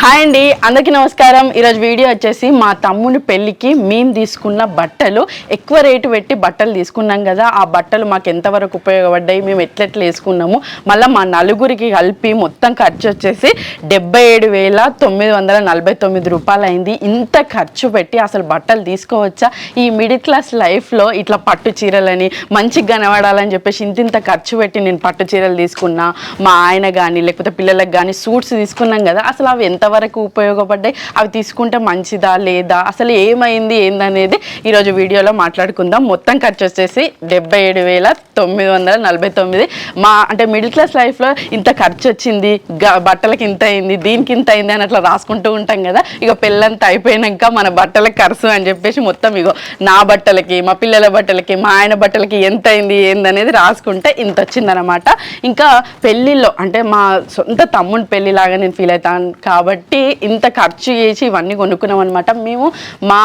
Hi అండి అందరికీ నమస్కారం. ఈరోజు వీడియో వచ్చేసి మా తమ్ముని పెళ్ళికి మేము తీసుకున్న బట్టలు. ఎక్కువ రేటు పెట్టి బట్టలు తీసుకున్నాం కదా ఆ బట్టలు మాకు ఎంతవరకు ఉపయోగపడ్డాయి మేము ఎట్లెట్లు వేసుకున్నాము. మళ్ళీ మా నలుగురికి కలిపి మొత్తం ఖర్చు వచ్చేసి డెబ్బై ఏడు వేల తొమ్మిది వందల నలభై తొమ్మిది రూపాయలు అయింది ఇంత ఖర్చు పెట్టి అసలు బట్టలు తీసుకోవచ్చా? ఈ మిడిల్ క్లాస్ లైఫ్లో ఇట్లా పట్టు చీరలని మంచిగా కనబడాలని చెప్పేసి ఇంత ఇంత ఖర్చు పెట్టి నేను పట్టు చీరలు తీసుకున్నా. మా ఆయన కానీ లేకపోతే పిల్లలకు కానీ సూట్స్ తీసుకున్నాం కదా అసలు అవి ఎంత ఎంతవరకు ఉపయోగపడ్డాయి అవి తీసుకుంటే మంచిదా లేదా అసలు ఏమైంది ఏందనేది ఈరోజు వీడియోలో మాట్లాడుకుందాం. మొత్తం ఖర్చు వచ్చేసి డెబ్బై ఏడు వేల తొమ్మిది వందల నలభై తొమ్మిది. మా అంటే మిడిల్ క్లాస్ లైఫ్లో ఇంత ఖర్చు వచ్చింది గ- బట్టలకి ఇంత అయింది దీనికి ఇంత అయింది అని అట్లా రాసుకుంటూ ఉంటాం కదా. ఇక పెళ్ళంతా అయిపోయినాక మన బట్టలకు ఖర్చు అని చెప్పేసి మొత్తం ఇగో నా బట్టలకి మా పిల్లల బట్టలకి మా ఆయన బట్టలకి ఎంత అయింది ఏందనేది రాసుకుంటే ఇంత వచ్చిందనమాట. ఇంకా పెళ్ళిళ్ళలో అంటే మా సొంత తమ్ముని పెళ్ళిలాగా నేను ఫీల్ అవుతాను కాబట్టి ఇంత ఖర్చు చేసి ఇవన్నీ కొనుక్కున్నాం అనమాట మేము మా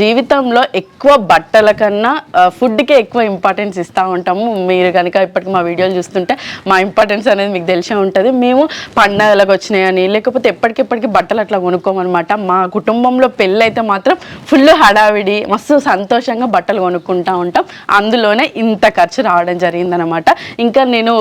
జీవితంలో ఎక్కువ బట్టల కన్నా ఫుడ్కే ఎక్కువ ఇంపార్టెన్స్ ఇస్తూ ఉంటాము. మీరు కనుక ఇప్పటికి మా వీడియోలు చూస్తుంటే మా ఇంపార్టెన్స్ అనేది మీకు తెలిసే ఉంటుంది. మేము పండగలకు వచ్చినాయని లేకపోతే ఎప్పటికెప్పటికీ బట్టలు అట్లా కొనుక్కోమన్నమాట మా కుటుంబంలో పెళ్ళి అయితే మాత్రం ఫుల్ హడావిడి మస్తు సంతోషంగా బట్టలు కొనుక్కుంటూ ఉంటాం. అందులోనే ఇంత ఖర్చు రావడం జరిగిందనమాట ఇంకా నేను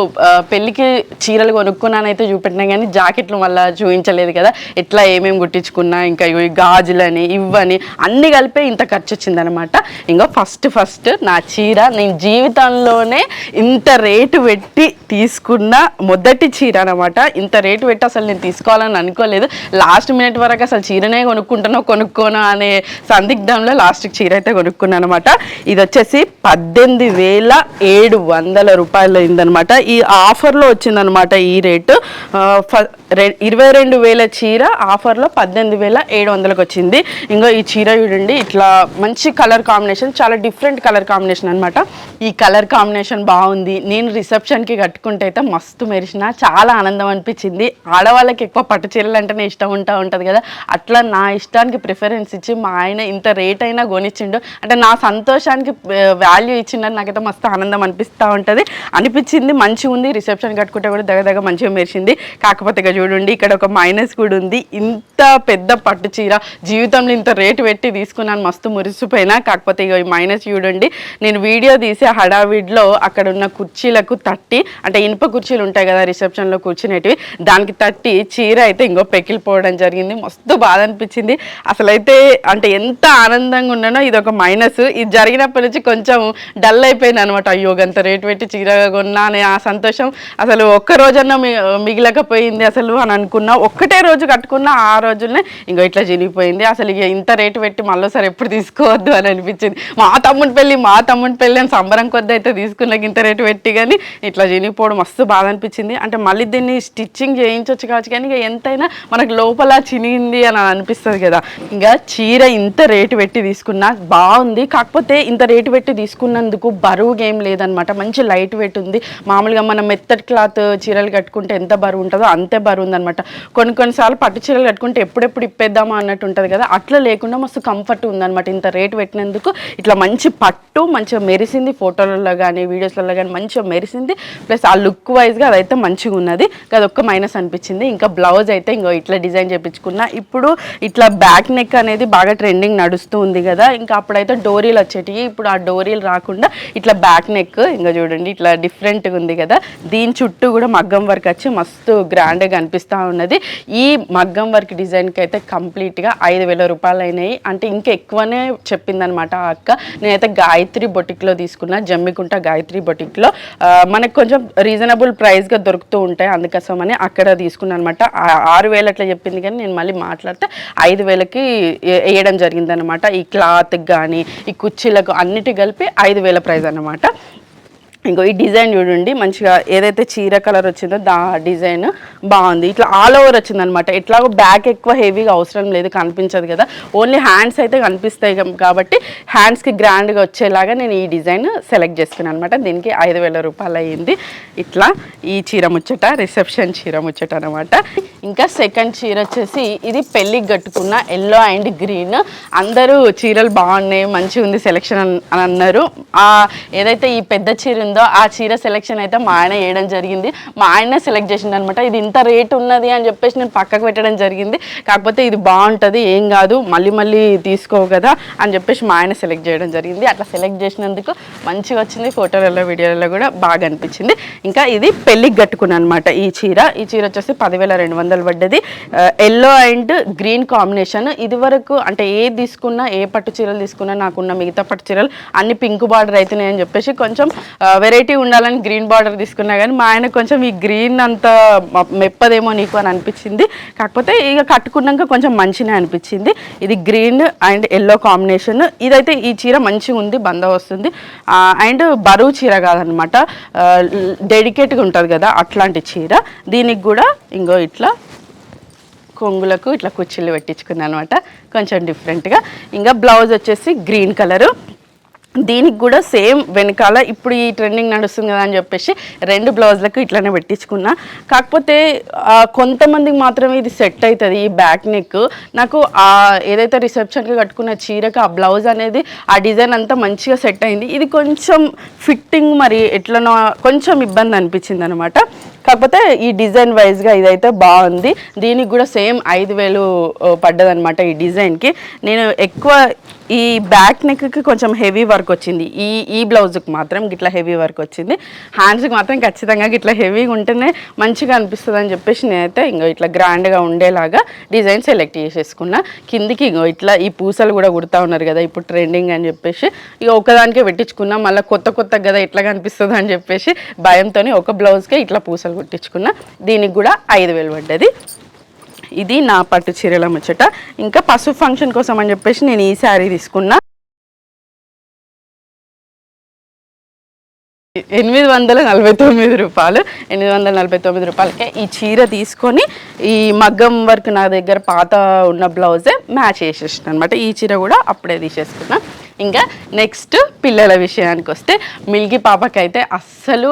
పెళ్ళికి చీరలు కొనుక్కున్నానైతే చూపెట్టినా కానీ జాకెట్లు మళ్ళీ చూపించలేదు కదా. ఎట్లా ఏమేమి కుట్టించుకున్నా ఇంకా ఇవి గాజులని ఇవ్వని అన్ని కలిపే ఇంత ఖర్చు వచ్చిందనమాట ఇంకా ఫస్ట్ ఫస్ట్ నా చీర నేను జీవితంలోనే ఇంత రేటు పెట్టి తీసుకున్న మొదటి చీర అనమాట. ఇంత రేటు పెట్టి అసలు నేను తీసుకోవాలని అనుకోలేదు. లాస్ట్ మినిట్ వరకు అసలు చీరనే కొనుక్కుంటానో కొనుక్కోను అనే సందిగ్ధంలో లాస్ట్కి చీర అయితే కొనుక్కున్నాను అనమాట. ఇది వచ్చేసి పద్దెనిమిది వేల ఏడు వందల రూపాయలు అయిందనమాట. ఈ ఆఫర్లో వచ్చిందనమాట ఈ రేటు. ఫ- రె- ఇరవై రెండు వేల చీర ఆఫర్లో పద్దెనిమిది వేల ఏడు వందలకు వచ్చింది. ఇంకో ఈ చీర చూడండి ఇట్లా మంచి కలర్ కాంబినేషన్ చాలా డిఫరెంట్ కలర్ కాంబినేషన్ అనమాట ఈ కలర్ కాంబినేషన్ బాగుంది. నేను రిసెప్షన్కి కట్టుకుంటే అయితే మస్తు మెరిసిన చాలా ఆనందం అనిపించింది. ఆడవాళ్ళకి ఎక్కువ పట్టు చీరలు అంటేనే ఇష్టం ఉంటా ఉంటుంది కదా. అట్లా నా ఇష్టానికి ప్రిఫరెన్స్ ఇచ్చి మా ఆయన ఇంత రేట్ అయినా కొనిచ్చిండు. అంటే నా సంతోషానికి వాల్యూ ఇచ్చిండని నాకైతే మస్తు ఆనందం అనిపిస్తూ ఉంటుంది. అనిపించింది మంచిగా ఉంది రిసెప్షన్ కట్టుకుంటే కూడా దగ్గర దగ్గర మంచిగా మెరిసింది. కాకపోతే చూడండి ఇక్కడ ఒక మైనస్ కూడా ఉంది. ఇంత పెద్ద పట్టు చీర. జీవితంలో ఇంత రేటు పెట్టి తీసుకున్నాను మస్తు మురిసిపోయినా. కాకపోతే ఇక ఈ మైనస్ చూడండి. నేను వీడియో తీసే హడావిడిలో అక్కడ ఉన్న కుర్చీలకు తట్టి అంటే ఇనుప కుర్చీలు ఉంటాయి కదా రిసెప్షన్లో కూర్చునేటివి దానికి తట్టి చీర అయితే ఇంకో పెకిలిపోవడం జరిగింది. మస్తు బాధ అనిపించింది. అసలైతే అంటే ఎంత ఆనందంగా ఉన్నానో ఇది ఒక మైనస్. ఇది జరిగినప్పటి నుంచి కొంచెం డల్ అయిపోయింది అనమాట అయ్యో అంత రేటు పెట్టి చీర కొన్నా అనే ఆ సంతోషం. అసలు ఒక్క రోజన్నా మిగిలకపోయింది అసలు అని అనుకున్నా. ఒక్కటే రోజు పట్టుకున్న ఆ రోజునే ఇంకో ఇట్లా చినిగిపోయింది. అసలు ఇక ఇంత రేటు పెట్టి మళ్ళీసారి ఎప్పుడు తీసుకోవద్దు అని అనిపించింది. మా తమ్ముని పెళ్ళి మా తమ్ముని పెళ్ళి అని సంబరం కొద్ది అయితే తీసుకున్నాక ఇంత రేటు పెట్టి కానీ ఇట్లా చినిగిపోవడం మస్తు బాధ అనిపించింది. అంటే మళ్ళీ దీన్ని స్టిచ్చింగ్ చేయించవచ్చు కావచ్చు కానీ ఇక ఎంతైనా మనకు లోపల చినిగింది అని అనిపిస్తుంది కదా. ఇంకా చీర ఇంత రేటు పెట్టి తీసుకున్నా బాగుంది. కాకపోతే ఇంత రేటు పెట్టి తీసుకున్నందుకు బరువుగా ఏం లేదనమాట మంచి లైట్ వెయిట్ ఉంది. మామూలుగా మనం మెత్తటి క్లాత్ చీరలు కట్టుకుంటే ఎంత బరువు ఉంటుందో అంతే బరువు ఉందనమాట కొన్ని కొన్నిసార్లు పట్టు చీరలు కట్టుకుంటే ఎప్పుడెప్పుడు ఇప్పేద్దామా అన్నట్టు ఉంటుంది కదా. అట్లా లేకుండా మస్తు కంఫర్ట్ ఉందన్నమాట. ఇంత రేటు పెట్టినందుకు ఇట్లా మంచి పట్టు మంచిగా మెరిసింది ఫోటోలలో కానీ వీడియోస్లలో కానీ మంచిగా మెరిసింది. ప్లస్ ఆ లుక్ వైజ్గా అదైతే మంచిగా ఉన్నది. అదొక్క మైనస్ అనిపించింది. ఇంకా బ్లౌజ్ అయితే ఇంకో ఇట్లా డిజైన్ చేయించుకున్నా ఇప్పుడు ఇట్లా బ్యాక్ నెక్ అనేది బాగా ట్రెండింగ్ నడుస్తూ ఉంది కదా. ఇంకా అప్పుడైతే డోరీలు వచ్చేటివి. ఇప్పుడు ఆ డోరీలు రాకుండా ఇట్లా బ్యాక్ నెక్ ఇంకా చూడండి ఇట్లా డిఫరెంట్గా ఉంది కదా. దీని చుట్టూ కూడా మగ్గం వర్క్ వచ్చి మస్తు గ్రాండ్గా కనిపిస్తూ ఉన్నది. ఈ మగ్గం వర్క్ డిజైన్కి అయితే కంప్లీట్గా ఐదు వేల రూపాయలు అయినాయి అంటే ఇంకా ఎక్కువనే చెప్పిందనమాట ఆ అక్క. నేనైతే గాయత్రి బొటిక్లో తీసుకున్నా జమ్మికుంట గాయత్రి బొటిక్లో. మనకు కొంచెం రీజనబుల్ ప్రైస్గా దొరుకుతూ ఉంటాయి అందుకోసమని అక్కడ తీసుకున్నాను అనమాట ఆరు వేలు అట్లా చెప్పింది కానీ నేను మళ్ళీ మాట్లాడితే ఐదు వేలకి వేయడం జరిగిందనమాట ఈ క్లాత్ కానీ ఈ కుర్చీలకు అన్నిటి కలిపి ఐదు వేల ప్రైజ్ అన్నమాట. ఇంకో ఈ డిజైన్ చూడండి మంచిగా ఏదైతే చీర కలర్ వచ్చిందో దా డిజైన్ బాగుంది. ఇట్లా ఆల్ ఓవర్ వచ్చింది అనమాట ఎట్లాగో బ్యాక్ ఎక్కువ హెవీగా అవసరం లేదు కనిపించదు కదా. ఓన్లీ హ్యాండ్స్ అయితే కనిపిస్తాయి కాబట్టి హ్యాండ్స్కి గ్రాండ్గా వచ్చేలాగా నేను ఈ డిజైన్ సెలెక్ట్ చేసుకున్నాను అనమాట దీనికి ఐదు వేల రూపాయలు అయ్యింది. ఇట్లా ఈ చీర ముచ్చట రిసెప్షన్ చీర ముచ్చట అనమాట ఇంకా సెకండ్ చీర వచ్చేసి ఇది పెళ్ళికి కట్టుకున్న ఎల్లో అండ్ గ్రీన్ అందరూ చీరలు బాగున్నాయి మంచిగా ఉంది సెలెక్షన్ అని అన్నారు. ఏదైతే ఈ పెద్ద చీర ఉందో ఆ చీర సెలెక్షన్ అయితే మా ఆయన వేయడం జరిగింది. మా ఆయనే సెలెక్ట్ చేసింది అనమాట ఇది ఇంత రేట్ ఉన్నది అని చెప్పేసి నేను పక్కకు పెట్టడం జరిగింది. కాకపోతే ఇది బాగుంటుంది ఏం కాదు మళ్ళీ మళ్ళీ తీసుకోవు కదా అని చెప్పేసి మా ఆయన సెలెక్ట్ చేయడం జరిగింది. అట్లా సెలెక్ట్ చేసినందుకు మంచిగా వచ్చింది. ఫోటోలలో వీడియోలలో కూడా బాగా అనిపించింది. ఇంకా ఇది పెళ్ళికి కట్టుకున్నాను అనమాట ఈ చీర. ఈ చీర వచ్చేసి పదివేల రెండు వందలు పడ్డది. ఎల్లో అండ్ గ్రీన్ కాంబినేషన్ ఇది వరకు అంటే ఏ తీసుకున్నా ఏ పట్టు చీరలు తీసుకున్నా నాకున్న మిగతా పట్టు చీరలు అన్ని పింక్ బార్డర్ అవుతున్నాయి అని చెప్పేసి కొంచెం వెరైటీ ఉండాలని గ్రీన్ బార్డర్ తీసుకున్నా కానీ మా ఆయన కొంచెం ఈ గ్రీన్ అంత మ- మెప్పదేమో నీకు అని అనిపించింది. కాకపోతే ఇక కట్టుకున్నాక కొంచెం మంచిగా అనిపించింది. ఇది గ్రీన్ అండ్ ఎల్లో కాంబినేషన్. ఇదైతే ఈ చీర మంచిగా ఉంది బంద వస్తుంది. అండ్ బరువు చీర కాదనమాట. డెడికేట్గా ఉంటుంది కదా అట్లాంటి చీర. దీనికి కూడా ఇంకో ఇట్లా కొంగులకు ఇట్లా కుర్చీలు పెట్టించుకున్నాను అనమాట. కొంచెం డిఫరెంట్గా ఇంకా బ్లౌజ్ వచ్చేసి గ్రీన్ కలరు. దీనికి కూడా సేమ్ వెనకాల ఇప్పుడు ఈ ట్రెండింగ్ నడుస్తుంది కదా అని చెప్పేసి రెండు బ్లౌజ్లకు ఇట్లానే పెట్టించుకున్నా. కాకపోతే కొంతమందికి మాత్రమే ఇది సెట్ అవుతుంది ఈ బ్యాక్ నెక్. నాకు ఆ ఏదైతే రిసెప్షన్కి కట్టుకున్న చీరకు ఆ బ్లౌజ్ అనేది ఆ డిజైన్ అంతా మంచిగా సెట్ అయింది. ఇది కొంచెం ఫిట్టింగ్ మరి ఎట్లనో కొంచెం ఇబ్బంది అనిపించింది అనమాట కాకపోతే ఈ డిజైన్ వైజ్గా ఇదైతే బాగుంది. దీనికి కూడా సేమ్ ఐదు వేలు పడ్డదనమాట ఈ డిజైన్కి నేను ఎక్కువ ఈ బ్యాక్ నెక్కి కొంచెం హెవీ వర్క్ వచ్చింది. ఈ ఈ బ్లౌజ్కి మాత్రం గిట్లా హెవీ వర్క్ వచ్చింది. హ్యాండ్స్కి మాత్రం ఖచ్చితంగా గిట్లా హెవీగా ఉంటేనే మంచిగా అనిపిస్తుంది అని చెప్పేసి నేనైతే ఇంకో ఇట్లా గ్రాండ్గా ఉండేలాగా డిజైన్ సెలెక్ట్ చేసేసుకున్నా. కిందికి ఇంకో ఇట్లా ఈ పూసలు కూడా కుడతా ఉన్నారు కదా ఇప్పుడు ట్రెండింగ్ అని చెప్పేసి. ఇక ఒకదానికే పెట్టించుకున్నా మళ్ళీ కొత్త కొత్త కదా ఇట్లా కనిపిస్తుంది అని చెప్పేసి భయంతో ఒక బ్లౌజ్కే ఇట్లా పూసలు కుట్టించుకున్న దీనికి కూడా ఐదు వేలు పడ్డది. ఇది నా పట్టు చీరల ముచ్చట. ఇంకా పసుపు ఫంక్షన్ కోసం అని చెప్పేసి నేను ఈ శారీ తీసుకున్నా. ఎనిమిది వందల నలభై తొమ్మిది రూపాయలు. ఎనిమిది వందల నలభై తొమ్మిది రూపాయలకే ఈ చీర తీసుకొని ఈ మగ్గం వర్క్ నా దగ్గర పాత ఉన్న బ్లౌజే మ్యాచ్ చేసేసిన అనమాట ఈ చీర కూడా అప్పుడే తీసేసుకున్నా. ఇంకా నెక్స్ట్ పిల్లల విషయానికి వస్తే మిల్గి పాపకైతే అస్సలు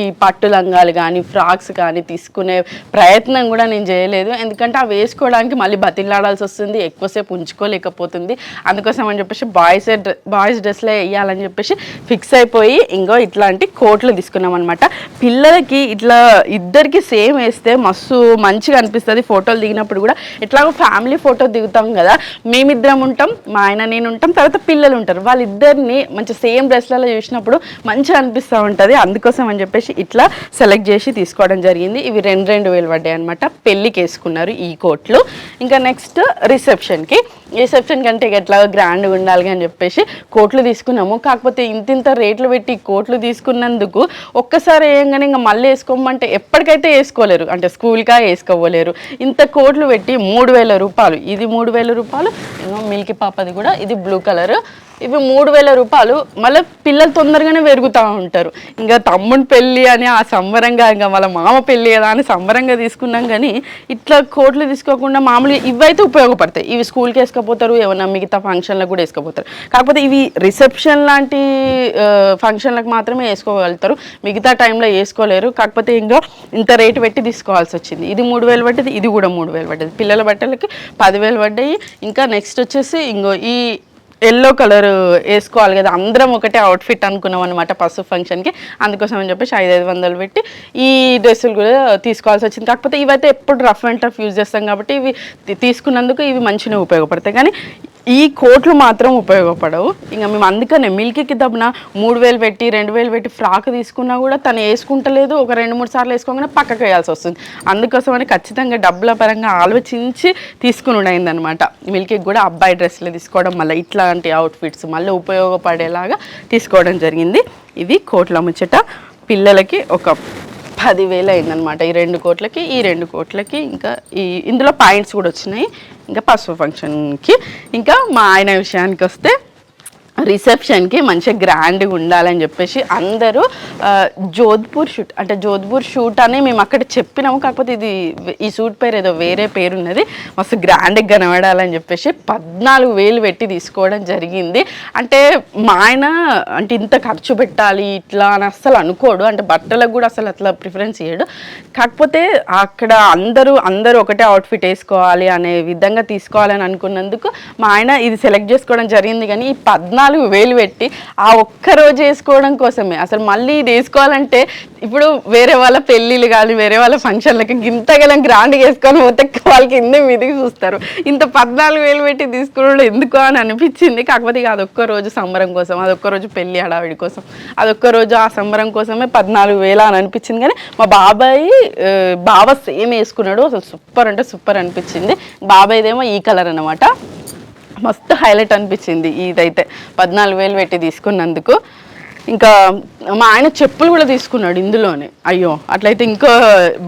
ఈ పట్టు లంగాలు కానీ ఫ్రాక్స్ కానీ తీసుకునే ప్రయత్నం కూడా నేను చేయలేదు. ఎందుకంటే అవి వేసుకోవడానికి మళ్ళీ బతిలాడాల్సి వస్తుంది ఎక్కువసేపు ఉంచుకోలేకపోతుంది. అందుకోసం అని చెప్పేసి బాయ్స్ బాయ్స్ డ్రెస్లే వేయాలని చెప్పేసి ఫిక్స్ అయిపోయి ఇంకో ఇట్లాంటి కోట్లు తీసుకున్నాం అనమాట పిల్లలకి ఇట్లా ఇద్దరికి సేమ్ వేస్తే మస్తు మంచిగా అనిపిస్తుంది. ఫోటోలు దిగినప్పుడు కూడా ఇట్లాగో ఫ్యామిలీ ఫోటో దిగుతాం కదా. మేమిద్దరం ఉంటాం మా ఆయన నేను ఉంటాం తర్వాత పిల్లలు ఉంటారు. వాళ్ళిద్దరిని మంచి సేమ్ డ్రెస్లలో చూసినప్పుడు మంచిగా అనిపిస్తూ ఉంటుంది. అందుకోసం అని చెప్పేసి ఇట్లా సెలెక్ట్ చేసి తీసుకోవడం జరిగింది. ఇవి రెండు రెండు వేలు పడ్డాయి అనమాట పెళ్ళికి వేసుకున్నారు ఈ కోట్లు. ఇంకా నెక్స్ట్ రిసెప్షన్కి. రిసెప్షన్ కంటే ఎట్లా గ్రాండ్గా ఉండాలి అని చెప్పేసి కోట్లు తీసుకున్నాము. కాకపోతే ఇంత ఇంత రేట్లు పెట్టి కోట్లు తీసుకున్నందుకు ఒక్కసారి వేయంగానే ఇంకా మళ్ళీ వేసుకోమంటే ఎప్పటికైతే వేసుకోలేరు. అంటే స్కూల్కా వేసుకోలేరు. ఇంత కోట్లు పెట్టి మూడు వేల రూపాయలు. ఇది మూడు వేల రూపాయలు. ఇంకా మిల్కీ పాపది కూడా. ఇది బ్లూ కలర్. ఇవి మూడు వేల రూపాయలు మళ్ళీ పిల్లలు తొందరగానే పెరుగుతూ ఉంటారు. ఇంకా తమ్ముని పెళ్ళి అని ఆ సంబరంగా ఇంకా వాళ్ళ మామ పెళ్ళి కదా అని సంబరంగా తీసుకున్నాం కానీ ఇట్లా కోట్లు తీసుకోకుండా మామూలుగా ఇవైతే ఉపయోగపడతాయి. ఇవి స్కూల్కి వేసుకపోతారు ఏమన్నా మిగతా ఫంక్షన్లకు కూడా వేసుకపోతారు. కాకపోతే ఇవి రిసెప్షన్ లాంటి ఫంక్షన్లకు మాత్రమే వేసుకోగలుగుతారు. మిగతా టైంలో వేసుకోలేరు. కాకపోతే ఇంకా ఇంత రేటు పెట్టి తీసుకోవాల్సి వచ్చింది. ఇది మూడు వేలు పడ్డది ఇది కూడా మూడు వేలు పడ్డది. పిల్లల బట్టలకి పదివేలు పడ్డాయి. ఇంకా నెక్స్ట్ వచ్చేసి ఇంకో ఈ ఎల్లో కలర్ వేసుకోవాలి కదా. అందరం ఒకటే అవుట్ఫిట్ అనుకున్నాం అనమాట పసుపు ఫంక్షన్కి అందుకోసం అని చెప్పేసి ఐదు ఐదు వందలు పెట్టి ఈ డ్రెస్సులు కూడా తీసుకోవాల్సి వచ్చింది. కాకపోతే ఇవైతే ఎప్పుడు రఫ్ అండ్ టఫ్ యూజ్ చేస్తాం కాబట్టి ఇవి తీసుకున్నందుకు ఇవి మంచిగా ఉపయోగపడతాయి. కానీ ఈ కోట్లు మాత్రం ఉపయోగపడవు. ఇంకా మేము అందుకనే మిల్కీకి దబ్బున మూడు వేలు పెట్టి రెండు వేలు పెట్టి ఫ్రాక్ తీసుకున్నా కూడా తను వేసుకుంటలేదు. ఒక రెండు మూడు సార్లు వేసుకోగానే పక్కకు వేయాల్సి వస్తుంది. అందుకోసమని ఖచ్చితంగా డబ్బుల పరంగా ఆలోచించి తీసుకుని అయిందనమాట మిల్కీకి కూడా అబ్బాయి డ్రెస్సులు తీసుకోవడం మళ్ళీ ఇట్లాంటి అవుట్ఫిట్స్ మళ్ళీ ఉపయోగపడేలాగా తీసుకోవడం జరిగింది. ఇది కోట్ల ముచ్చట పిల్లలకి ఒక పదివేలు అయిందనమాట ఈ రెండు కోట్లకి ఈ రెండు కోట్లకి ఇంకా ఈ ఇందులో పాయింట్స్ కూడా వచ్చినాయి. ఇంకా పసుపు ఫంక్షన్కి. ఇంకా మా ఆయన విషయానికి వస్తే రిసెప్షన్కి మంచిగా గ్రాండ్గా ఉండాలని చెప్పేసి అందరూ జోధ్పూర్ షూట్ అంటే జోధ్పూర్ షూట్ అని మేము అక్కడ చెప్పినాము. కాకపోతే ఇది ఈ షూట్ పేరు ఏదో వేరే పేరు ఉన్నది మస్తు గ్రాండ్గా కనబడాలని చెప్పేసి పద్నాలుగు వేలు పెట్టి తీసుకోవడం జరిగింది. అంటే మా ఆయన అంటే ఇంత ఖర్చు పెట్టాలి ఇట్లా అని అస్సలు అనుకోడు. అంటే బట్టలకు కూడా అసలు అట్లా ప్రిఫరెన్స్ ఇవ్వడు కాకపోతే అక్కడ అందరూ అందరూ ఒకటే అవుట్ఫిట్ వేసుకోవాలి అనే విధంగా తీసుకోవాలని అనుకున్నందుకు మా ఆయన ఇది సెలెక్ట్ చేసుకోవడం జరిగింది. కానీ ఈ పద్నాలుగు నాలుగు వేలు పెట్టి ఆ ఒక్క రోజు వేసుకోవడం కోసమే. అసలు మళ్ళీ ఇది వేసుకోవాలంటే ఇప్పుడు వేరే వాళ్ళ పెళ్ళిళ్ళు కానీ వేరే వాళ్ళ ఫంక్షన్లకి ఇంతగలం గ్రాండ్గా వేసుకొని పోతే వాళ్ళకి కింద మీదికి చూస్తారు? ఇంత పద్నాలుగు వేలు పెట్టి తీసుకున్నాడు ఎందుకు అని అనిపించింది. కాకపోతే ఇక అదొక్క రోజు సంబరం కోసం అదొక్క రోజు పెళ్ళి హడావిడి కోసం అదొక్క రోజు ఆ సంబరం కోసమే పద్నాలుగు వేల అని అనిపించింది. కానీ మా బాబాయ్ ఆ, బావ సేమ్ వేసుకున్నాడు. అసలు సూపర్ అంటే సూపర్ అనిపించింది. బాబాయ్దేమో ఈ కలర్ అనమాట మస్తు హైలైట్ అనిపించింది. ఇదైతే పద్నాలుగు వేలు పెట్టి తీసుకున్నందుకు. ఇంకా మా ఆయన చెప్పులు కూడా తీసుకున్నాడు ఇందులోనే. అయ్యో అట్లయితే ఇంకో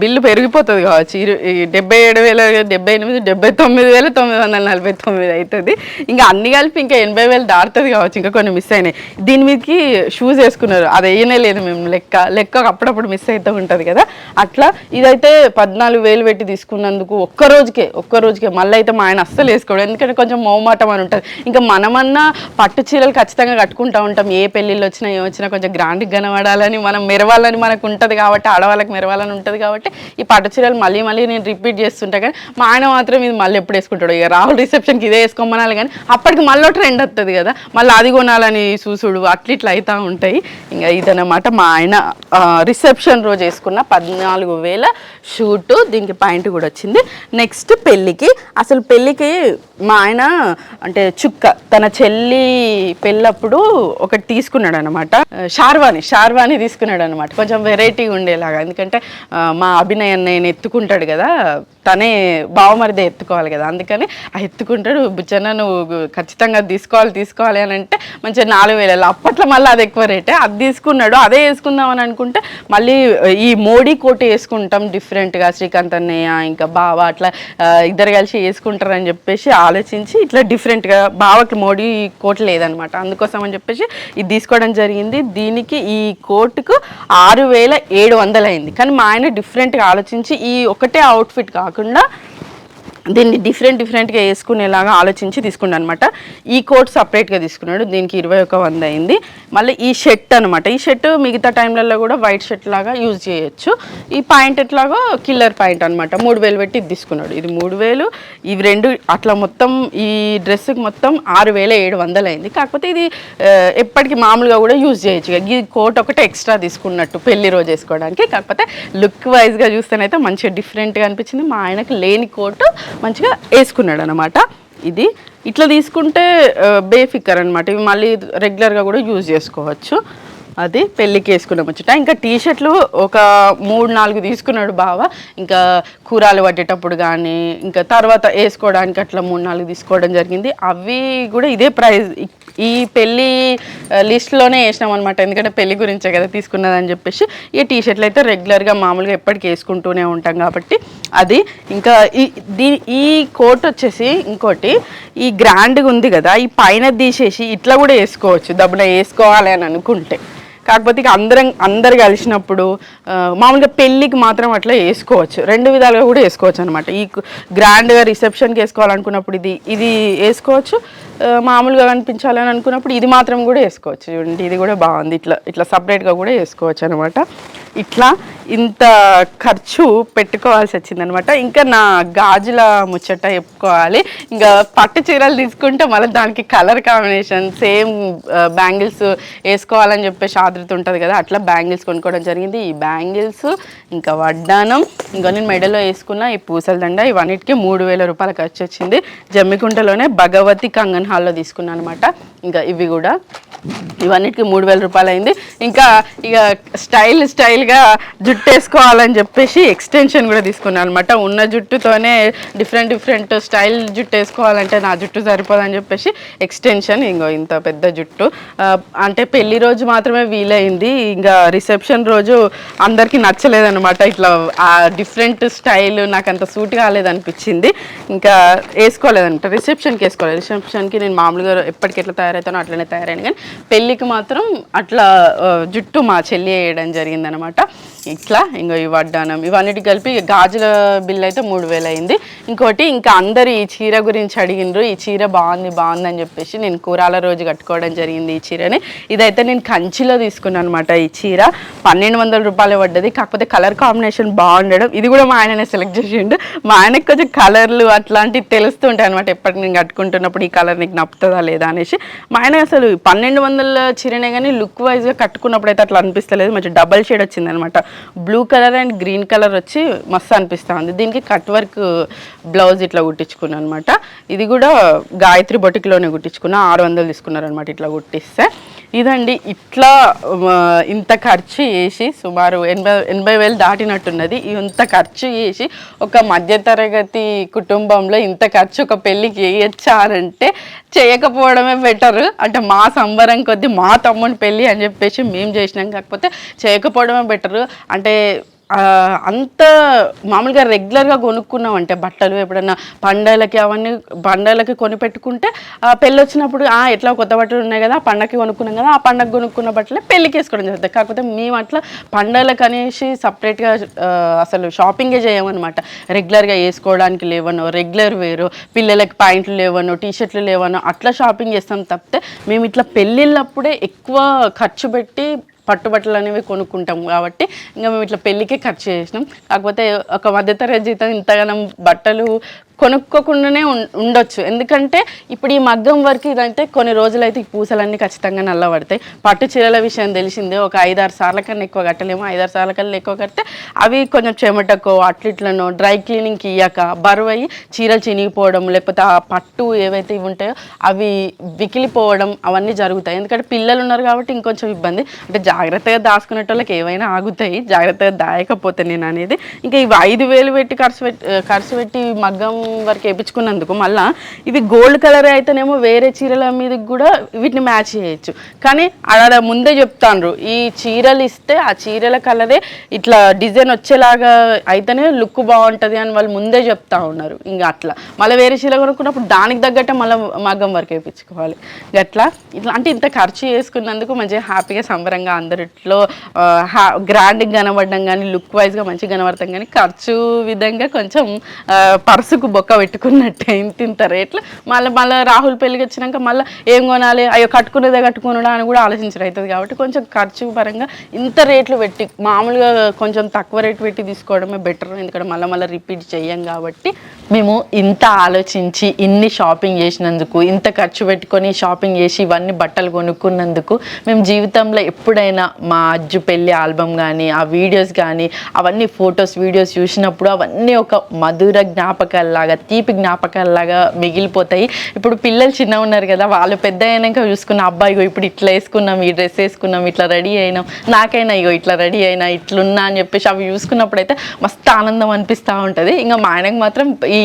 బిల్లు పెరిగిపోతుంది కావచ్చు. ఇరు డెబ్బై ఏడు వేల డెబ్బై ఎనిమిది డెబ్బై తొమ్మిది వేల తొమ్మిది వందల నలభై తొమ్మిది అవుతుంది ఇంకా అన్ని కలిపి ఇంకా ఎనభై వేలు దాటుతుంది కావచ్చు ఇంకా కొన్ని మిస్ అయినాయి. దీని మీదకి షూస్ వేసుకున్నారు. అది వేయనే లేదు మేము. లెక్క లెక్క అప్పుడప్పుడు మిస్ అవుతూ ఉంటుంది కదా. అట్లా ఇదైతే పద్నాలుగు వేలు పెట్టి తీసుకున్నందుకు ఒక్క రోజుకే ఒక్క రోజుకే. మళ్ళీ అయితే మా ఆయన అస్సలు వేసుకోడు. ఎందుకంటే కొంచెం మోమాటం అని ఉంటుంది. ఇంకా మనమన్నా పట్టు చీరలు ఖచ్చితంగా కట్టుకుంటా ఉంటాం. ఏ పెళ్ళిళ్ళు వచ్చినా వచ్చినా కొంచెం గ్రాండ్గా కనబడాలని మనం మెరవాలని మనకు ఉంటుంది కాబట్టి ఆడవాళ్ళకి మెరవాలని ఉంటుంది కాబట్టి ఈ పట్టు చీరలు మళ్ళీ మళ్ళీ నేను రిపీట్ చేస్తుంటా కానీ మా ఆయన మాత్రం ఇది మళ్ళీ ఎప్పుడు వేసుకుంటాడు. ఇక రాహుల్ రిసెప్షన్కి ఇదే వేసుకోమనాలి కానీ అప్పటికి మళ్ళీ ట్రెండ్ వస్తుంది కదా. మళ్ళీ అది కొనాలని చూసుడు అట్లా ఇట్లా అవుతూ ఉంటాయి. ఇంకా ఇదన్నమాట మా ఆయన రిసెప్షన్ రోజు వేసుకున్న పద్నాలుగు వేల షూటు. దీనికి పాయింట్ కూడా వచ్చింది. నెక్స్ట్ పెళ్ళికి అసలు పెళ్ళికి మా ఆయన అంటే చుక్క తన చెల్లి పెళ్ళప్పుడు ఒకటి తీసుకున్నాడు అనమాట షార్వాణి షార్వాణి తీసుకున్నాడు అనమాట కొంచెం వెరైటీగా ఉండేలాగా. ఎందుకంటే మా అభినయ అన్నయ్యని ఎత్తుకుంటాడు కదా తనే బావమరిదే ఎత్తుకోవాలి కదా. అందుకని ఆ ఎత్తుకుంటాడు బుచ్చన్న నువ్వు ఖచ్చితంగా తీసుకోవాలి తీసుకోవాలి అని అంటే మంచిగా నాలుగు వేలలో. అప్పట్లో మళ్ళీ అది ఎక్కువ రేటే. అది తీసుకున్నాడు అదే వేసుకుందాం అని అనుకుంటే మళ్ళీ ఈ మోడీ కోట్ వేసుకుంటాం డిఫరెంట్గా శ్రీకాంత్ అన్నయ్య ఇంకా బావ అట్లా ఇద్దరు కలిసి వేసుకుంటారని చెప్పేసి ఆలోచించి ఇట్లా డిఫరెంట్గా బావకి మోడీ కోట్ లేదనమాట అందుకోసం అని చెప్పేసి ఇది తీసుకోవడం జరిగింది. దీనికి ఈ కోటుకు ఆరు వేల ఏడు వందలు అయింది కానీ మా ఆయన డిఫరెంట్గా ఆలోచించి ఈ ఒకటే అవుట్ఫిట్ కాకుండా దీన్ని డిఫరెంట్ డిఫరెంట్గా వేసుకునేలాగా ఆలోచించి తీసుకున్నాను అనమాట ఈ కోట్ సపరేట్గా తీసుకున్నాడు. దీనికి ఇరవై ఒక వంద అయింది. మళ్ళీ ఈ షర్ట్ అనమాట ఈ షర్ట్ మిగతా టైంలలో కూడా వైట్ షర్ట్ లాగా యూజ్ చేయొచ్చు. ఈ పాయింట్ ఎట్లాగో కిల్లర్ పాయింట్ అనమాట మూడు వేలు పెట్టి ఇది తీసుకున్నాడు. ఇది మూడు వేలు. ఇవి రెండు అట్లా మొత్తం ఈ డ్రెస్కి మొత్తం ఆరు వేల ఏడు వందలు అయింది. కాకపోతే ఇది ఎప్పటికి ఎప్పటికీ మామూలుగా కూడా యూజ్ చేయొచ్చు. ఇక ఈ కోట్ ఒకటి ఎక్స్ట్రా తీసుకున్నట్టు పెళ్ళి రోజు వేసుకోవడానికి. కాకపోతే లుక్ వైజ్గా చూస్తేనైతే మంచిగా డిఫరెంట్గా అనిపించింది. మా ఆయనకు లేని కోటు మంచిగా వేసుకున్నాడు అనమాట ఇది ఇట్లా తీసుకుంటే బేఫికర్ అనమాట ఇవి మళ్ళీ రెగ్యులర్గా కూడా యూజ్ చేసుకోవచ్చు. అది పెళ్ళికి వేసుకున్న ముచ్చట. ఇంకా టీ షర్ట్లు ఒక మూడు నాలుగు తీసుకున్నాడు బావ. ఇంకా కూరలు పట్టేటప్పుడు కానీ ఇంకా తర్వాత వేసుకోవడానికి అట్లా మూడు నాలుగు తీసుకోవడం జరిగింది. అవి కూడా ఇదే ప్రైస్ ఈ పెళ్ళి లిస్ట్లోనే వేసినాం అనమాట ఎందుకంటే పెళ్ళి గురించే కదా తీసుకున్నదని చెప్పేసి. ఈ టీ షర్ట్లు అయితే రెగ్యులర్గా మామూలుగా ఎప్పటికీ వేసుకుంటూనే ఉంటాం కాబట్టి అది. ఇంకా ఈ దీ ఈ కోట్ వచ్చేసి ఇంకోటి ఈ గ్రాండ్గా ఉంది కదా ఈ పైన తీసేసి ఇట్లా కూడా వేసుకోవచ్చు. దబ్బున వేసుకోవాలి అని అనుకుంటే. కాకపోతే ఇక అందరం అందరు కలిసినప్పుడు మామూలుగా పెళ్ళికి మాత్రం అట్లా వేసుకోవచ్చు. రెండు విధాలుగా కూడా వేసుకోవచ్చు అనమాట ఈ గ్రాండ్గా రిసెప్షన్కి వేసుకోవాలనుకున్నప్పుడు ఇది ఇది వేసుకోవచ్చు. మామూలుగా కనిపించాలని అనుకున్నప్పుడు ఇది మాత్రం కూడా వేసుకోవచ్చు. చూడండి ఇది కూడా బాగుంది. ఇట్లా ఇట్లా సపరేట్గా కూడా వేసుకోవచ్చు అనమాట ఇట్లా ఇంత ఖర్చు పెట్టుకోవాల్సి వచ్చిందనమాట ఇంకా నా గాజుల ముచ్చట చెప్పుకోవాలి. ఇంకా పట్టు చీరలు తీసుకుంటే మళ్ళీ దానికి కలర్ కాంబినేషన్ సేమ్ బ్యాంగిల్స్ వేసుకోవాలని చెప్పేసి ఆదృత ఉంటుంది కదా అట్లా బ్యాంగిల్స్ కొనుక్కోవడం జరిగింది. ఈ బ్యాంగిల్స్ ఇంకా వడ్డానం ఇంకా నేను మెడలో వేసుకున్న ఈ పూసల దండ ఇవన్నిటికీ మూడు వేల రూపాయలు ఖర్చు వచ్చింది. జమ్మికుంటలోనే భగవతి కంగన్ హాల్లో తీసుకున్నాను అనమాట ఇంకా ఇవి కూడా. ఇవన్నిటికీ మూడు వేల రూపాయలు అయింది ఇంకా ఇక స్టైల్ స్టైల్గా జుట్టు వేసుకోవాలని చెప్పేసి ఎక్స్టెన్షన్ కూడా తీసుకున్నాను అనమాట ఉన్న జుట్టుతోనే డిఫరెంట్ డిఫరెంట్ స్టైల్ జుట్టు వేసుకోవాలంటే నా జుట్టు సరిపోదని చెప్పేసి ఎక్స్టెన్షన్ ఇంకో ఇంత పెద్ద జుట్టు. అంటే పెళ్ళి రోజు మాత్రమే వీలైంది. ఇంకా రిసెప్షన్ రోజు అందరికీ నచ్చలేదనమాట ఇట్లా ఆ డిఫరెంట్ స్టైల్ నాకు అంత సూట్ కాలేదనిపించింది. ఇంకా వేసుకోలేదనమాట రిసెప్షన్కి వేసుకోలేదు. రిసెప్షన్కి నేను మామూలుగా ఎప్పటికి ఎట్లా తయారవుతానో అట్లనే తయారైన కానీ పెళ్ళికి మాత్రం అట్లా జుట్టు మా చెల్లి వేయడం జరిగిందనమాట. ఇట్లా ఇంకో ఈ వడ్డానం ఇవన్నిటి కలిపి గాజుల బిల్ అయితే మూడు వేలు అయింది. ఇంకోటి ఇంకా అందరు ఈ చీర గురించి అడిగినరు ఈ చీర బాగుంది బాగుంది అని చెప్పేసి నేను కూరాల రోజు కట్టుకోవడం జరిగింది ఈ చీరని. ఇదైతే నేను కంచిలో తీసుకున్నాను అనమాట ఈ చీర. పన్నెండు వందల రూపాయలు పడ్డది కాకపోతే కలర్ కాంబినేషన్ బాగుండడం. ఇది కూడా మా ఆయననే సెలెక్ట్ చేసిండు. మా ఆయనకి కొంచెం కలర్లు అట్లాంటివి తెలుస్తుంటాయి అనమాట ఎప్పటి నేను కట్టుకుంటున్నప్పుడు ఈ కలర్ నీకు నప్పుతుందా లేదా అనేసి. మా ఆయన అసలు పన్నెండు వందల చీరనే కానీ లుక్ వైజ్గా కట్టుకున్నప్పుడు అయితే అట్లా అనిపిస్తలేదు. మంచి డబల్ షేడ్ వచ్చింది అనమాట blue colour and green colour వచ్చి మస్తు అనిపిస్తూ ఉంది. దీనికి కట్ వర్క్ బ్లౌజ్ ఇట్లా కుట్టించుకున్నాను అనమాట ఇది కూడా గాయత్రి బొటిక్లోనే కుట్టించుకున్నా. ఆరు వందలు తీసుకున్నారనమాట ఇట్లా కుట్టిస్తే. ఇదండి ఇట్లా ఇంత ఖర్చు చేసి సుమారు ఎనభై ఎనభై వేలు దాటినట్టున్నది. ఇంత ఖర్చు చేసి ఒక మధ్యతరగతి కుటుంబంలో ఇంత ఖర్చు ఒక పెళ్ళికి చేయొచ్చా అంటే చేయకపోవడమే బెటర్ అంటే మా సంబరం కొద్దీ మా తమ్ముని పెళ్ళి అని చెప్పేసి మేము చేసినాం. కాకపోతే చేయకపోవడమే బెటర్ అంటే అంత మామూలుగా రెగ్యులర్గా కొనుక్కున్నాం అంటే బట్టలు ఎప్పుడన్నా పండగలకి అవన్నీ పండగలకి కొని పెట్టుకుంటే ఆ, పెళ్ళి వచ్చినప్పుడు ఎట్లా కొత్త బట్టలు ఉన్నాయి కదా ఆ పండగకి కొనుక్కున్నాం కదా ఆ పండగ కొనుక్కున్న బట్టలే పెళ్ళికి వేసుకోవడం జరుగుతుంది. కాకపోతే మేము అట్లా పండగలకు అనేసి సపరేట్గా అసలు షాపింగే చేయమన్నమాట. రెగ్యులర్గా వేసుకోవడానికి లేవనో రెగ్యులర్ వేరు పిల్లలకి పాయింట్లు లేవనో టీ షర్ట్లు లేవనో అట్లా షాపింగ్ చేస్తాం తప్పితే మేము ఇట్లా పెళ్ళిళ్ళప్పుడే ఎక్కువ ఖర్చు పెట్టి పట్టుబట్టలు అనేవి కొనుక్కుంటాం కాబట్టి ఇంకా మేము ఇట్లా పెళ్ళికే ఖర్చు చేసినాం. కాకపోతే ఒక మధ్యతరగతి జీతం ఇంతగానం బట్టలు కొనుక్కోకుండానే ఉం- ఉండొచ్చు. ఎందుకంటే ఇప్పుడు ఈ మగ్గం వర్క్ ఇదంటే కొన్ని రోజులైతే ఈ పూసలన్నీ ఖచ్చితంగా నల్లబడతాయి. పట్టు చీరల విషయం తెలిసిందే. ఒక ఐదారు సార్ల కన్నా ఎక్కువ కట్టలేము. ఐదారు సార్ల కన్నా ఎక్కువ కడితే అవి కొంచెం చెమటకో అట్లిట్లనో డ్రై క్లీనింగ్కి ఇయ్యాక బరువు అయ్యి చీరలు చినిగిపోవడం లేకపోతే ఆ పట్టు ఏవైతే ఇవి ఉంటాయో అవి వికిలిపోవడం అవన్నీ జరుగుతాయి. ఎందుకంటే పిల్లలు ఉన్నారు కాబట్టి ఇంకొంచెం ఇబ్బంది. అంటే జాగ్రత్తగా దాచుకునేటోళ్ళకి ఏవైనా ఆగుతాయి. జాగ్రత్తగా దాయకపోతే నేను అనేది. ఇంకా ఇవి ఐదు వేలు పెట్టి ఖర్చు పెట్టి ఖర్చు పెట్టి మగ్గం వరకు వేయించుకున్నందుకు మళ్ళా ఇవి గోల్డ్ కలర్ అయితేనేమో వేరే చీరల మీద కూడా వీటిని మ్యాచ్ చేయొచ్చు. కానీ అలా ముందే చెప్తాండ్రు ఈ చీరలు ఇస్తే ఆ చీరల కలరే ఇట్లా డిజైన్ వచ్చేలాగా అయితేనే లుక్ బాగుంటుంది అని వాళ్ళు ముందే చెప్తా ఉన్నారు. ఇంకా అట్లా. మళ్ళీ వేరే చీర కొనుక్కున్నప్పుడు దానికి తగ్గట్టే మళ్ళీ మగ్గం వరకు వేయించుకోవాలి. అట్లా ఇట్లా అంటే ఇంత ఖర్చు చేసుకున్నందుకు మంచిగా హ్యాపీగా సంబరంగా అందరిట్లో గ్రాండ్గా కనబడడం కానీ లుక్ వైజ్గా మంచిగా కనబడతాం కానీ ఖర్చు విధంగా కొంచెం పర్సుకు బొక్క పెట్టుకున్నట్టే ఇంత ఇంత రేట్లు మళ్ళీ మళ్ళీ రాహుల్ పెళ్ళికి వచ్చినాక మళ్ళీ ఏం కొనాలి? అయ్యో కట్టుకునేదే కట్టుకునడా అని కూడా ఆలోచించడం అవుతుంది కాబట్టి కొంచెం ఖర్చు పరంగా ఇంత రేట్లు పెట్టి మామూలుగా కొంచెం తక్కువ రేటు పెట్టి తీసుకోవడమే బెటర్ ఎందుకంటే మళ్ళీ మళ్ళీ రిపీట్ చేయం కాబట్టి మేము ఇంత ఆలోచించి ఇన్ని షాపింగ్ చేసినందుకు ఇంత ఖర్చు పెట్టుకొని షాపింగ్ చేసి ఇవన్నీ బట్టలు కొనుక్కున్నందుకు మేము జీవితంలో ఎప్పుడైనా మా అజ్జు పెళ్ళి ఆల్బమ్ కానీ ఆ వీడియోస్ కానీ అవన్నీ ఫొటోస్ వీడియోస్ చూసినప్పుడు అవన్నీ ఒక మధుర లాగా తీపి జ్ఞాపకాలలాగా మిగిలిపోతాయి. ఇప్పుడు పిల్లలు చిన్న ఉన్నారు కదా వాళ్ళు పెద్ద అయినాక చూసుకున్న అబ్బాయిగో ఇప్పుడు ఇట్లా వేసుకున్నాం ఈ డ్రెస్ వేసుకున్నాం ఇట్లా రెడీ అయినాం నాకైనా ఇగో ఇట్లా రెడీ అయినా ఇట్లున్నా అని చెప్పేసి అవి చూసుకున్నప్పుడు అయితే మస్తు ఆనందం అనిపిస్తూ ఉంటుంది. ఇంకా మా ఆయనకు మాత్రం ఈ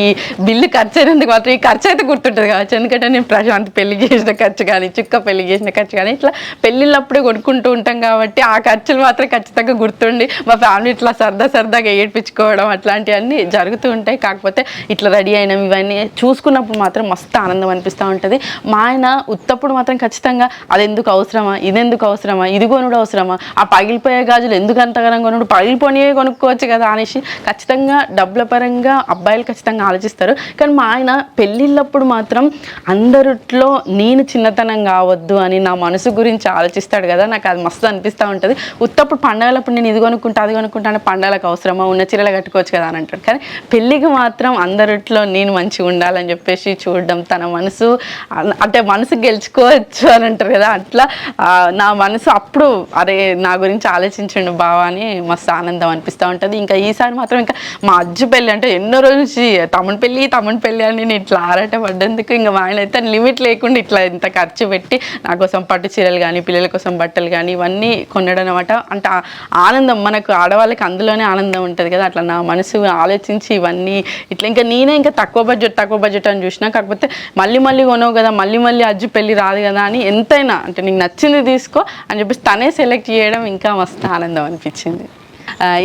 బిల్లు ఖర్చు అయినందుకు మాత్రం ఈ ఖర్చు అయితే గుర్తుంటుంది కావచ్చు. ఎందుకంటే నేను ప్రశాంత్ పెళ్ళి చేసిన ఖర్చు కానీ చుక్క పెళ్ళి చేసిన ఖర్చు కానీ ఇట్లా పెళ్ళిళ్ళప్పుడే కొనుక్కుంటూ ఉంటాం కాబట్టి ఆ ఖర్చులు మాత్రం ఖచ్చితంగా గుర్తుండి మా ఫ్యామిలీ ఇట్లా సరదా సరదాగా ఏడ్పించుకోవడం అట్లాంటివన్నీ జరుగుతూ ఉంటాయి. కాకపోతే ఇట్లా రెడీ అయినాం ఇవన్నీ చూసుకున్నప్పుడు మాత్రం మస్తు ఆనందం అనిపిస్తూ ఉంటుంది. మా ఆయన ఉత్తప్పుడు మాత్రం ఖచ్చితంగా అది ఎందుకు అవసరమా? ఇది ఎందుకు అవసరమా? ఇది కొనుడు అవసరమా? ఆ పగిలిపోయే గాజులు ఎందుకు అంతగానం కొనుడు? పగిలిపోనివే కొనుక్కోవచ్చు కదా అనేసి ఖచ్చితంగా డబ్బుల పరంగా అబ్బాయిలు ఖచ్చితంగా ఆలోచిస్తారు. కానీ మా ఆయన పెళ్ళిళ్ళప్పుడు మాత్రం అందరిట్లో నేను చిన్నతనం కావద్దు అని నా మనసు గురించి ఆలోచిస్తాడు కదా నాకు అది మస్తు అనిపిస్తూ ఉంటుంది. ఉత్తప్పుడు పండగలప్పుడు నేను ఇది కొనుక్కుంటా అది కొనుక్కుంటా అంటే పండగలకు అవసరమా? ఉన్న చీరలు కట్టుకోవచ్చు కదా అని అంటాడు. కానీ పెళ్ళికి మాత్రం అందరిట్లో నేను మంచిగా ఉండాలని చెప్పేసి చూడడం తన మనసు అంటే మనసు గెలుచుకోవచ్చు అని అంటారు కదా అట్లా నా మనసు అప్పుడు అరే నా గురించి ఆలోచించండు బావా అని మస్తు ఆనందం అనిపిస్తూ ఉంటుంది. ఇంకా ఈసారి మాత్రం ఇంకా మా అజ్జు పెళ్ళి అంటే ఎన్నో రోజుల నుంచి తమ్ముడు పెళ్ళి తమ్ముడు పెళ్ళి అని నేను ఇట్లా ఆరాట పడ్డందుకు ఇంకా మా ఆయన అయితే లిమిట్ లేకుండా ఇట్లా ఇంత ఖర్చు పెట్టి నా కోసం పట్టు చీరలు కానీ పిల్లల కోసం బట్టలు కానీ ఇవన్నీ కొనడం అనమాట అంటే ఆనందం మనకు ఆడవాళ్ళకి అందులోనే ఆనందం ఉంటుంది కదా అట్లా నా మనసు ఆలోచించి ఇవన్నీ ఇట్లా. ఇంకా నేను ఇంకా తక్కువ బడ్జెట్ తక్కువ బడ్జెట్ అని చూసినా కాకపోతే మళ్ళీ మళ్ళీ కొనవు కదా మళ్ళీ మళ్ళీ అజ్జు పెళ్ళి రాదు కదా అని ఎంతైనా అంటే నీకు నచ్చింది తీసుకో అని చెప్పేసి తనే సెలెక్ట్ చేయడం ఇంకా మస్తు ఆనందం అనిపించింది.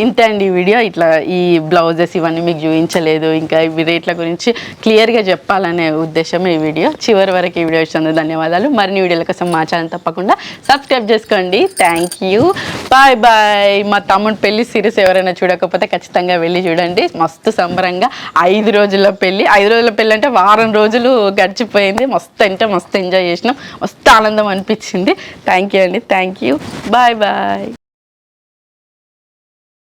ఇంతే అండి వీడియో. ఇట్లా ఈ బ్లౌజెస్ ఇవన్నీ మీకు చూపించలేదు. ఇంకా ఇవి రేట్ల గురించి క్లియర్గా చెప్పాలనే ఉద్దేశం ఈ వీడియో. చివరి వరకు ఈ వీడియో ఇచ్చినందుకు ధన్యవాదాలు. మరిన్ని వీడియోల కోసం మా ఛానల్ తప్పకుండా సబ్స్క్రైబ్ చేసుకోండి. థ్యాంక్ యూ బాయ్ బాయ్ మా తమ్ముడు పెళ్ళి సిరీస్ ఎవరైనా చూడకపోతే ఖచ్చితంగా వెళ్ళి చూడండి. మస్తు సంబరంగా ఐదు రోజుల పెళ్ళి. ఐదు రోజుల పెళ్ళి అంటే వారం రోజులు గడిచిపోయింది. మస్తు అంటే మస్తు ఎంజాయ్ చేసినాం. మస్తు ఆనందం అనిపించింది. థ్యాంక్ యూ అండి. Thank you bye bye